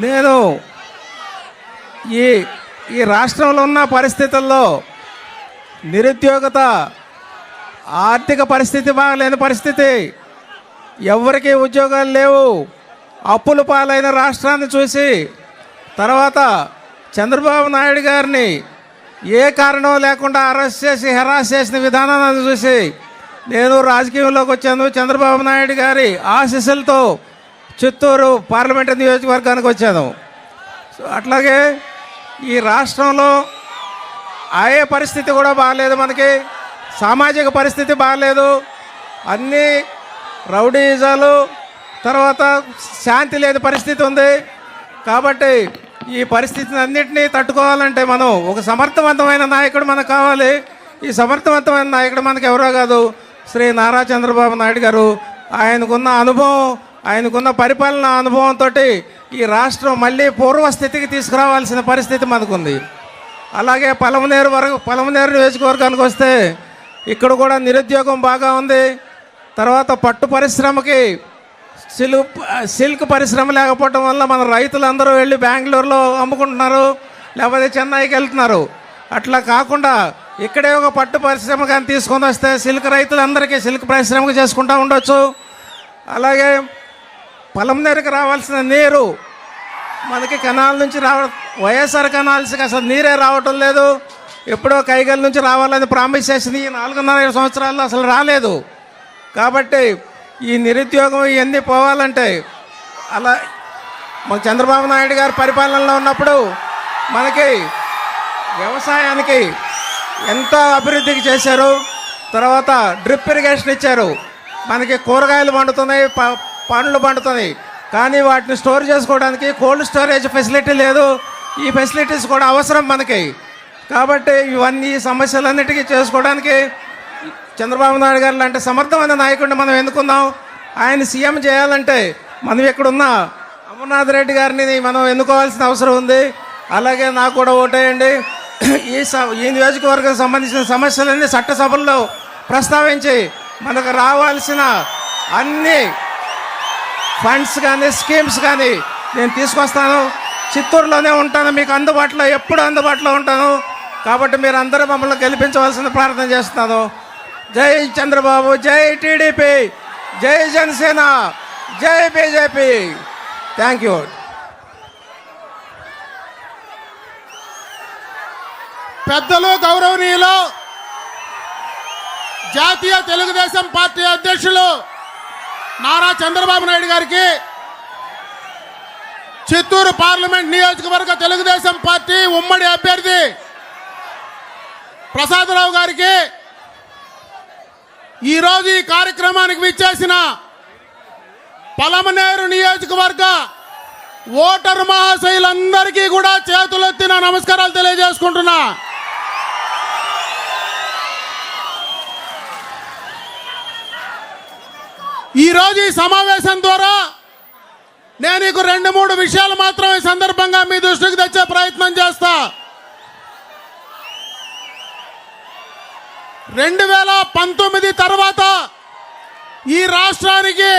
నేను ఈ ఈ రాష్ట్రంలో ఉన్న పరిస్థితుల్లో నిరుద్యోగత ఆర్థిక పరిస్థితి బాగలేని పరిస్థితి. ఎవరికి ఉద్యోగాలు లేవు. అప్పుల పాలైన రాష్ట్రాన్ని చూసి తర్వాత చంద్రబాబు నాయుడు గారిని ఏ కారణం లేకుండా అరెస్ట్ చేసి హెరాస్ చేసిన విధానాన్ని చూసి నేను రాజకీయంలోకి వచ్చాను. చంద్రబాబు నాయుడు గారి ఆశీస్సులతో చిత్తూరు పార్లమెంటు నియోజకవర్గానికి వచ్చాను. సో అట్లాగే ఈ రాష్ట్రంలో ఆయే పరిస్థితి కూడా బాగాలేదు మనకి. సామాజిక పరిస్థితి బాగాలేదు. అన్నీ రౌడీజాలు తర్వాత శాంతి లేని పరిస్థితి ఉంది. కాబట్టి ఈ పరిస్థితిని అన్నింటినీ తట్టుకోవాలంటే మనం ఒక సమర్థవంతమైన నాయకుడు మనకు కావాలి. ఈ సమర్థవంతమైన నాయకుడు మనకు ఎవరో కాదు శ్రీ నారా చంద్రబాబు నాయుడు గారు. ఆయనకున్న అనుభవం ఆయనకున్న పరిపాలన అనుభవంతో ఈ రాష్ట్రం మళ్ళీ పూర్వస్థితికి తీసుకురావాల్సిన పరిస్థితి మనకుంది. అలాగే పలమనేరు వరకు పలమనేరు నియోజకవర్గానికి వస్తే ఇక్కడ కూడా నిరుద్యోగం బాగా ఉంది. తర్వాత పట్టు పరిశ్రమకి సిల్క్ సిల్క్ పరిశ్రమ లేకపోవడం వల్ల మన రైతులందరూ వెళ్ళి బెంగళూరులో అమ్ముకుంటున్నారు లేకపోతే చెన్నైకి వెళ్తున్నారు. అట్లా కాకుండా ఇక్కడే ఒక పట్టు పరిశ్రమ కానీ తీసుకొని వస్తే సిల్క్ రైతులందరికీ సిల్క్ పరిశ్రమకు చేసుకుంటూ ఉండొచ్చు. అలాగే పొలం దగ్గరకు రావాల్సిన నీరు మనకి కెనాల్ నుంచి రావ వైఎస్ఆర్ కెనాల్స్కి అసలు నీరే రావటం లేదు. ఎప్పుడో కైగల్ నుంచి రావాలని ప్రామిస్ చేసింది. ఈ నాలుగున్నర సంవత్సరాల్లో అసలు రాలేదు. కాబట్టి ఈ నిరుద్యోగం ఇవన్నీ పోవాలంటే అలా మన చంద్రబాబు నాయుడు గారు పరిపాలనలో ఉన్నప్పుడు మనకి వ్యవసాయానికి ఎంత అభివృద్ధికి చేశారు? తర్వాత డ్రిప్ ఇరిగేషన్ ఇచ్చారు. మనకి కూరగాయలు పండుతున్నాయి. పండ్లు పండుతుంది. కానీ వాటిని స్టోర్ చేసుకోవడానికి కోల్డ్ స్టోరేజ్ ఫెసిలిటీ లేదు. ఈ ఫెసిలిటీస్ కూడా అవసరం మనకి. కాబట్టి ఇవన్నీ సమస్యలన్నిటికీ చేసుకోవడానికి చంద్రబాబు నాయుడు గారు లాంటి సమర్థమైన నాయకుడిని మనం ఎన్నుకుందాం. ఆయన సీఎం చేయాలంటే మనం ఇక్కడున్న అమర్నాథ్ రెడ్డి గారిని మనం ఎన్నుకోవాల్సిన అవసరం ఉంది. అలాగే నాకు కూడా ఓటేయండి. ఈ స- ఈ నియోజకవర్గం సంబంధించిన సమస్యలన్నీ చట్టసభల్లో ప్రస్తావించి మనకు రావాల్సిన అన్ని ఫండ్స్ కానీ స్కీమ్స్ కానీ నేను తీసుకొస్తాను. చిత్తూరులోనే ఉంటాను మీకు అందుబాటులో ఎప్పుడు అందుబాటులో ఉంటాను. కాబట్టి మీరు అందరూ మమ్మల్ని గెలిపించవలసిన ప్రార్థన చేస్తున్నాను. జై చంద్రబాబు జై టీడీపీ జై జనసేన జై బీజేపీ. Thank you. పెద్దలు గౌరవనీయులు జాతీయ తెలుగుదేశం పార్టీ అధ్యక్షులు నారా చంద్రబాబు నాయుడు గారికి చిత్తూరు పార్లమెంట్ నియోజకవర్గ తెలుగుదేశం పార్టీ ఉమ్మడి అభ్యర్థి ప్రసాదరావు గారికి ఈరోజు ఈ కార్యక్రమానికి విచ్చేసిన పలమనేరు నియోజకవర్గ ఓటరు మహాశయులందరికీ కూడా చేతులెత్తిన నమస్కారాలు తెలియజేసుకుంటున్నా. ఈరోజు ఈ సమావేశం ద్వారా నేను నీకు రెండు మూడు విషయాలు మాత్రమే ఈ సందర్భంగా మీ దృష్టికి తెచ్చే ప్రయత్నం చేస్తా. రెండు వేల పంతొమ్మిది తర్వాత ఈ రాష్ట్రానికి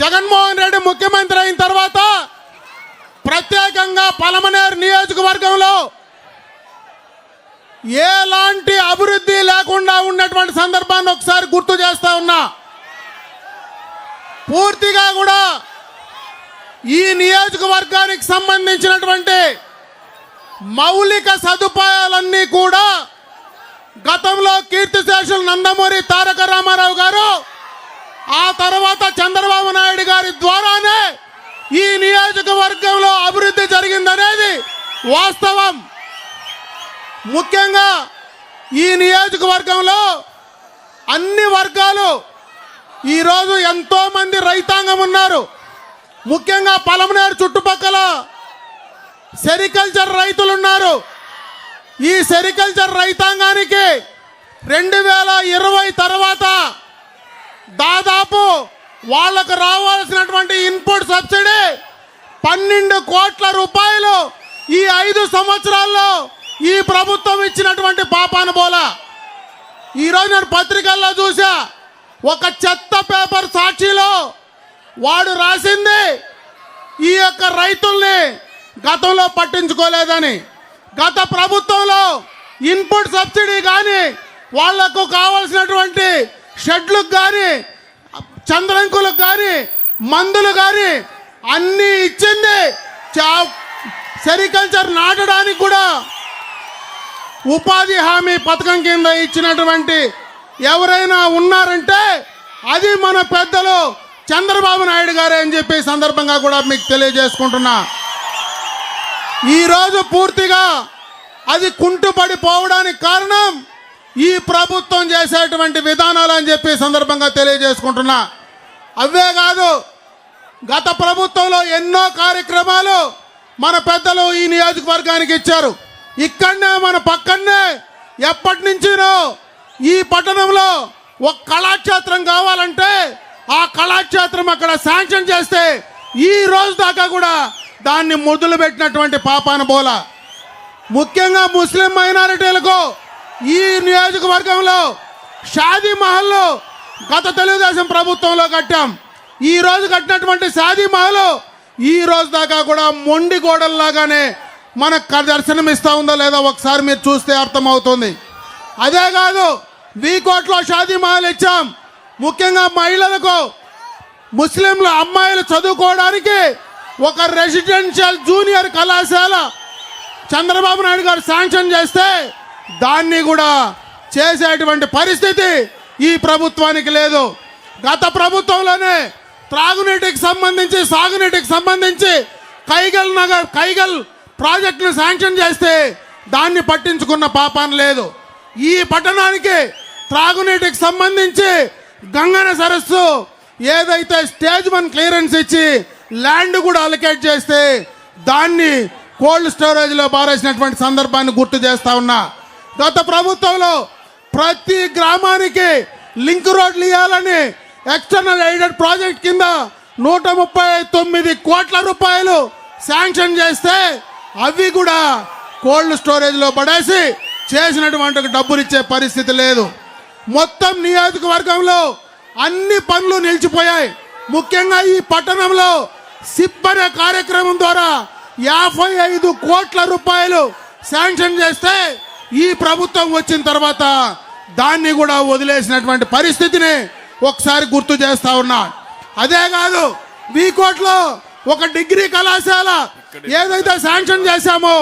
జగన్మోహన్ రెడ్డి ముఖ్యమంత్రి అయిన తర్వాత ప్రత్యేకంగా పలమనేరు నియోజకవర్గంలో ఎలాంటి అభివృద్ధి లేకుండా ఉన్నటువంటి సందర్భాన్ని ఒకసారి గుర్తు చేస్తా ఉన్నా. పూర్తిగా కూడా ఈ నియోజకవర్గానికి సంబంధించినటువంటి మౌలిక సదుపాయాలన్నీ కూడా గతంలో కీర్తిశేషులు నందమూరి తారక రామారావు గారు ఆ తర్వాత చంద్రబాబు నాయుడు గారి ద్వారానే ఈ నియోజకవర్గంలో అభివృద్ధి జరిగిందనేది వాస్తవం. ముఖ్యంగా ఈ నియోజకవర్గంలో అన్ని వర్గాలు ఈరోజు ఎంతో మంది రైతాంగం ఉన్నారు. ముఖ్యంగా పలమనేరు చుట్టుపక్కల సెరికల్చర్ రైతులు ఉన్నారు. ఈ సెరికల్చర్ రైతాంగానికి రెండు వేల ఇరవై తర్వాత దాదాపు వాళ్ళకు రావాల్సినటువంటి ఇన్పుట్ సబ్సిడీ పన్నెండు కోట్ల రూపాయలు ఈ ఐదు సంవత్సరాల్లో ఈ ప్రభుత్వం ఇచ్చినటువంటి పాపాను బోలా ఈరోజు నేను పత్రికల్లో చూసా ఒక చెత్త పేపర్ సాక్షిలో వాడు రాసింది ఈ యొక్క రైతుల్ని గతంలో పట్టించుకోలేదని. గత ప్రభుత్వంలో ఇన్పుట్ సబ్సిడీ కానీ వాళ్ళకు కావలసినటువంటి షెడ్లకు కానీ చంద్రంకులకు కానీ మందులు కానీ అన్నీ ఇచ్చింది. చా- సెరికల్చర్ నాటడానికి కూడా ఉపాధి హామీ పథకం కింద ఇచ్చినటువంటి ఎవరైనా ఉన్నారంటే అది మన పెద్దలు చంద్రబాబు నాయుడు గారే అని చెప్పి సందర్భంగా కూడా మీకు తెలియజేసుకుంటున్నా. ఈరోజు పూర్తిగా అది కుంటుపడిపోవడానికి కారణం ఈ ప్రభుత్వం చేసేటువంటి విధానాలు అని చెప్పి సందర్భంగా తెలియజేసుకుంటున్నా. అవే కాదు గత ప్రభుత్వంలో ఎన్నో కార్యక్రమాలు మన పెద్దలు ఈ నియోజకవర్గానికి ఇచ్చారు. ఇక్కడనే మన పక్కనే ఎప్పటి నుంచినో ఈ పట్టణంలో ఒక కళాక్షేత్రం కావాలంటే ఆ కళాక్షేత్రం అక్కడ శాంక్షన్ చేస్తే ఈ రోజు దాకా కూడా దాన్ని మొదలుపెట్టినటువంటి పాపాన బోల ముఖ్యంగా ముస్లిం మైనారిటీలకు ఈ నియోజకవర్గంలో షాదీ మహల్లో గత తెలుగుదేశం ప్రభుత్వంలో కట్టాం. ఈ రోజు కట్టినటువంటి షాదీ మహల్ ఈ రోజు దాకా కూడా మొండి గోడల్లాగానే మనకు దర్శనమిస్తూ ఉందో లేదో ఒకసారి మీరు చూస్తే అర్థమవుతుంది. అదే కాదు వీకోట్లో షాదీ మహల్ ఇచ్చాం. ముఖ్యంగా మహిళలకు ముస్లింల అమ్మాయిలు చదువుకోవడానికి ఒక రెసిడెన్షియల్ జూనియర్ కళాశాల చంద్రబాబు నాయుడు గారు శాంక్షన్ చేస్తే దాన్ని కూడా చేసేటువంటి పరిస్థితి ఈ ప్రభుత్వానికి లేదు. గత ప్రభుత్వంలోనే త్రాగునీటికి సంబంధించి సాగునీటికి సంబంధించి కైగల్ నగర్ కైగల్ ప్రాజెక్టును శాంక్షన్ చేస్తే దాన్ని పట్టించుకున్న పాపాన లేదు. ఈ పట్టణానికి త్రాగునీటికి సంబంధించి గంగన సరస్సు ఏదైతే స్టేజ్ వన్ క్లియరెన్స్ ఇచ్చి ల్యాండ్ కూడా అలొకేట్ చేస్తే దాన్ని కోల్డ్ స్టోరేజ్లో పారేసినటువంటి సందర్భాన్ని గుర్తు చేస్తా ఉన్నా. గత ప్రభుత్వంలో ప్రతి గ్రామానికి లింక్ రోడ్లు ఇవ్వాలని ఎక్స్టర్నల్ ఎయిడెడ్ ప్రాజెక్ట్ కింద నూట ముప్పై తొమ్మిది కోట్ల రూపాయలు శాంక్షన్ చేస్తే అవి కూడా కోల్డ్ స్టోరేజ్లో పడేసి చేసినటువంటి డబ్బులు ఇచ్చే పరిస్థితి లేదు. మొత్తం నియోజకవర్గంలో అన్ని పనులు నిలిచిపోయాయి. ముఖ్యంగా ఈ పట్టణంలో సిప్ అనే కార్యక్రమం ద్వారా యాభై ఐదు కోట్ల రూపాయలు శాంక్షన్ చేస్తే ఈ ప్రభుత్వం వచ్చిన తర్వాత దాన్ని కూడా వదిలేసినటువంటి పరిస్థితిని ఒకసారి గుర్తు చేస్తా ఉన్నా. అదే కాదు వీకోట్లో ఒక డిగ్రీ కళాశాల ఏదైతే శాంక్షన్ చేశామో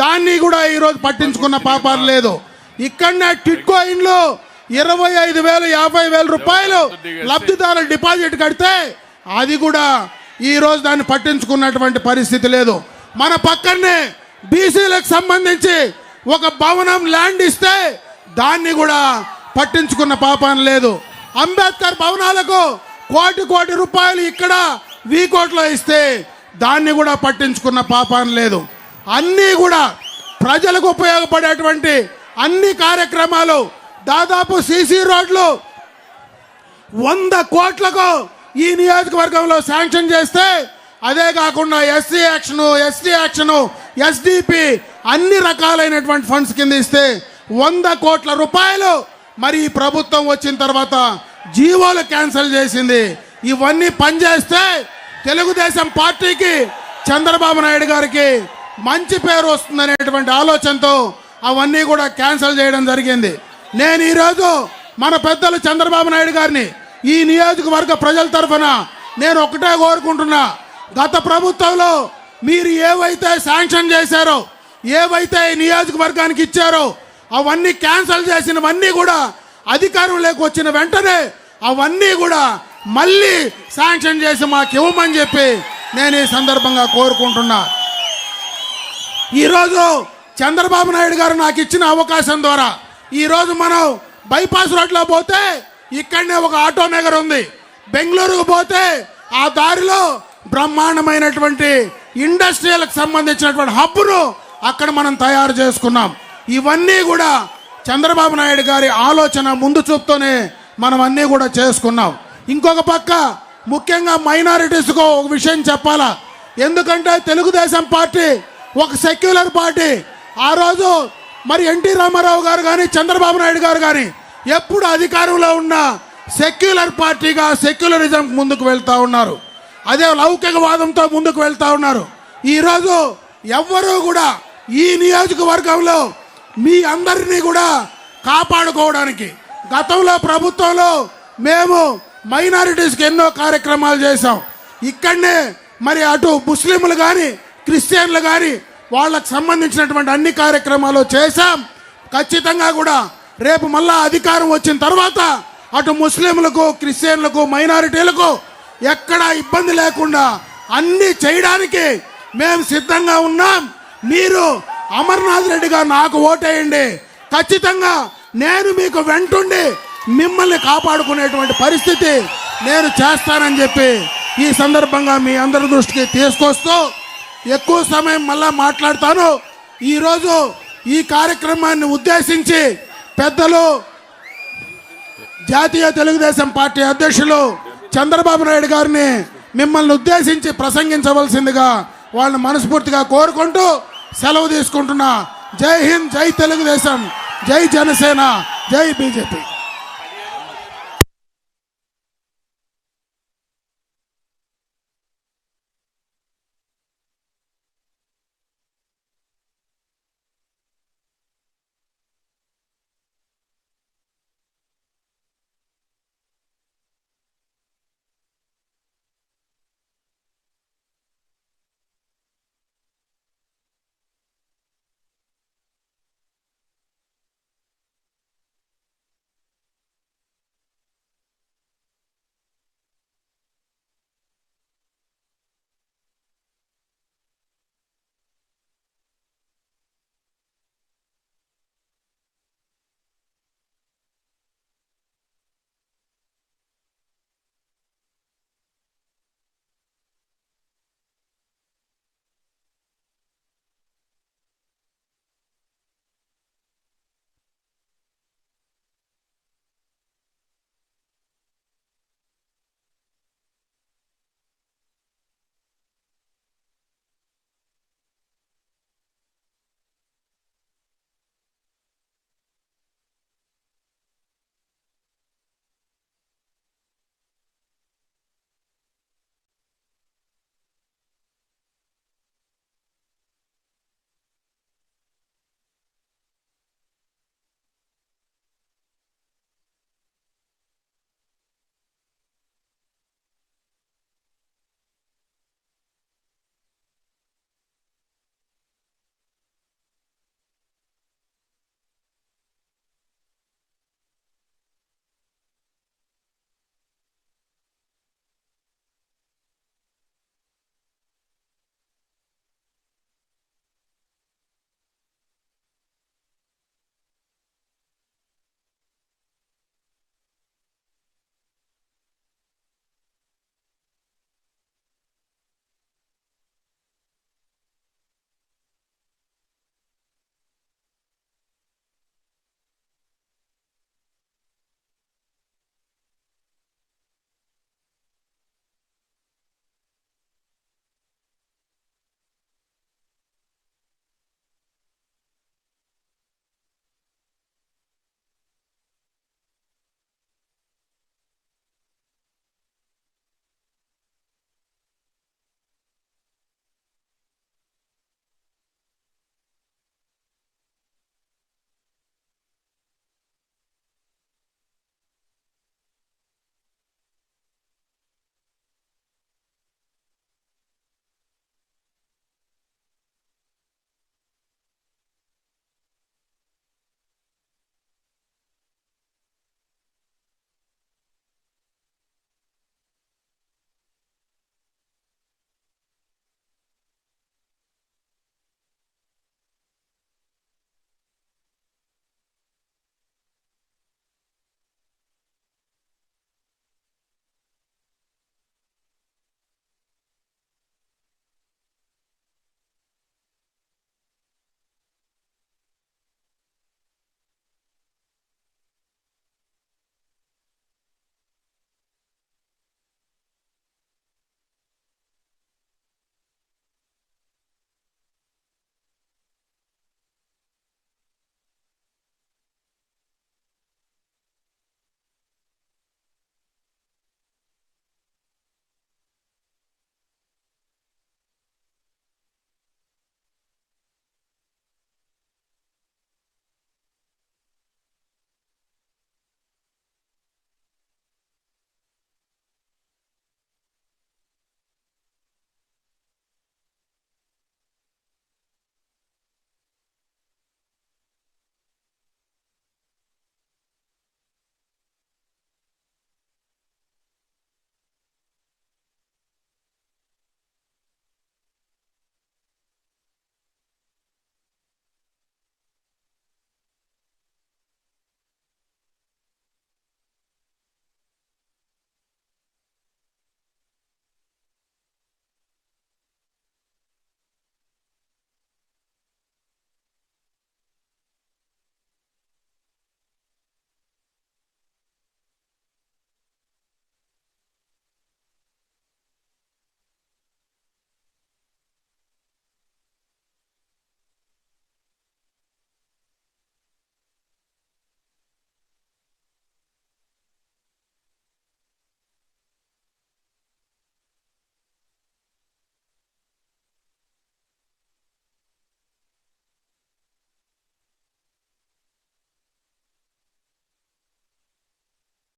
దాన్ని కూడా ఈరోజు పట్టించుకున్న పాపాలు లేదు. ఇక్కడనే టిట్కో ఇండ్లు ఇరవై ఐదు వేలు యాభై వేల రూపాయలు లబ్ధిదారులు డిపాజిట్ కడితే అది కూడా ఈ రోజు దాన్ని పట్టించుకున్నటువంటి పరిస్థితి లేదు. మన పక్కనే బీసీలకు సంబంధించి ఒక భవనం ల్యాండ్ ఇస్తే దాన్ని కూడా పట్టించుకున్న పాపం లేదు. అంబేద్కర్ భవనాలకు కోటి కోటి రూపాయలు ఇక్కడ వీకోట్లో ఇస్తే దాన్ని కూడా పట్టించుకున్న పాపం లేదు. అన్నీ కూడా ప్రజలకు ఉపయోగపడేటువంటి అన్ని కార్యక్రమాలు దాదాపు సీసీ రోడ్లు వంద కోట్లకు ఈ నియోజకవర్గంలో శాంక్షన్ చేస్తే అదే కాకుండా SC action ST action SDP అన్ని రకాలైనటువంటి ఫండ్స్ కింద ఇస్తే వంద కోట్ల రూపాయలు మరి ఈ ప్రభుత్వం వచ్చిన తర్వాత జీవోలు క్యాన్సిల్ చేసింది. ఇవన్నీ పనిచేస్తే తెలుగుదేశం పార్టీకి చంద్రబాబు నాయుడు గారికి మంచి పేరు వస్తుందనేటువంటి ఆలోచనతో అవన్నీ కూడా క్యాన్సిల్ చేయడం జరిగింది. నేను ఈరోజు మన పెద్దలు చంద్రబాబు నాయుడు గారిని ఈ నియోజకవర్గ ప్రజల తరఫున నేను ఒకటే కోరుకుంటున్నా. గత ప్రభుత్వంలో మీరు ఏవైతే శాంక్షన్ చేశారో ఏవైతే ఈ నియోజకవర్గానికి ఇచ్చారో అవన్నీ క్యాన్సిల్ చేసినవన్నీ కూడా అధికారంలోకి వచ్చిన వెంటనే అవన్నీ కూడా మళ్ళీ శాంక్షన్ చేసి మాకు ఇవ్వమని చెప్పి నేను ఈ సందర్భంగా కోరుకుంటున్నా. ఈరోజు చంద్రబాబు నాయుడు గారు నాకు ఇచ్చిన అవకాశం ద్వారా ఈరోజు మనం బైపాస్ రోడ్లో పోతే ఇక్కడనే ఒక ఆటో నగర్ ఉంది. బెంగళూరుకు పోతే ఆ దారిలో బ్రహ్మాండమైనటువంటి ఇండస్ట్రీలకు సంబంధించినటువంటి హబ్బును అక్కడ మనం తయారు చేసుకున్నాం. ఇవన్నీ కూడా చంద్రబాబు నాయుడు గారి ఆలోచన ముందు చూపుతోనే మనం అన్నీ కూడా చేసుకున్నాం. ఇంకొక పక్క ముఖ్యంగా మైనారిటీస్కు ఒక విషయం చెప్పాలా? ఎందుకంటే తెలుగుదేశం పార్టీ ఒక సెక్యులర్ పార్టీ. ఆ రోజు మరి ఎన్టీ రామారావు గారు కానీ చంద్రబాబు నాయుడు గారు కానీ ఎప్పుడు అధికారంలో ఉన్న సెక్యులర్ పార్టీగా సెక్యులరిజం ముందుకు వెళ్తా ఉన్నారు. అదే లౌకికవాదంతో ముందుకు వెళ్తా ఉన్నారు. ఈరోజు ఎవ్వరూ కూడా ఈ నియోజకవర్గంలో మీ అందరినీ కూడా కాపాడుకోవడానికి గతంలో ప్రభుత్వంలో మేము మైనారిటీస్కి ఎన్నో కార్యక్రమాలు చేశాం. ఇక్కడనే మరి అటు ముస్లింలు కానీ క్రిస్టియన్లు కానీ వాళ్ళకు సంబంధించినటువంటి అన్ని కార్యక్రమాలు చేశాం. ఖచ్చితంగా కూడా రేపు మళ్ళా అధికారం వచ్చిన తర్వాత అటు ముస్లింలకు క్రిస్టియన్లకు మైనారిటీలకు ఎక్కడా ఇబ్బంది లేకుండా అన్ని చేయడానికి మేము సిద్ధంగా ఉన్నాం. మీరు అమర్నాథ్ రెడ్డిగా నాకు ఓటేయండి. ఖచ్చితంగా నేను మీకు వెంటుండి మిమ్మల్ని కాపాడుకునేటువంటి పరిస్థితి నేను చేస్తానని చెప్పి ఈ సందర్భంగా మీ అందరి దృష్టికి తీసుకొస్తూ ఎక్కువ సమయం మళ్ళా మాట్లాడతాను. ఈరోజు ఈ కార్యక్రమాన్ని ఉద్దేశించి పెద్దలు జాతీయ తెలుగుదేశం పార్టీ అధ్యక్షులు చంద్రబాబు నాయుడు గారిని మిమ్మల్ని ఉద్దేశించి ప్రసంగించవలసిందిగా వాళ్ళని మనస్ఫూర్తిగా కోరుకుంటూ సెలవు తీసుకుంటున్నా. జై హింద్ జై తెలుగుదేశం జై జనసేన జై బీజేపీ.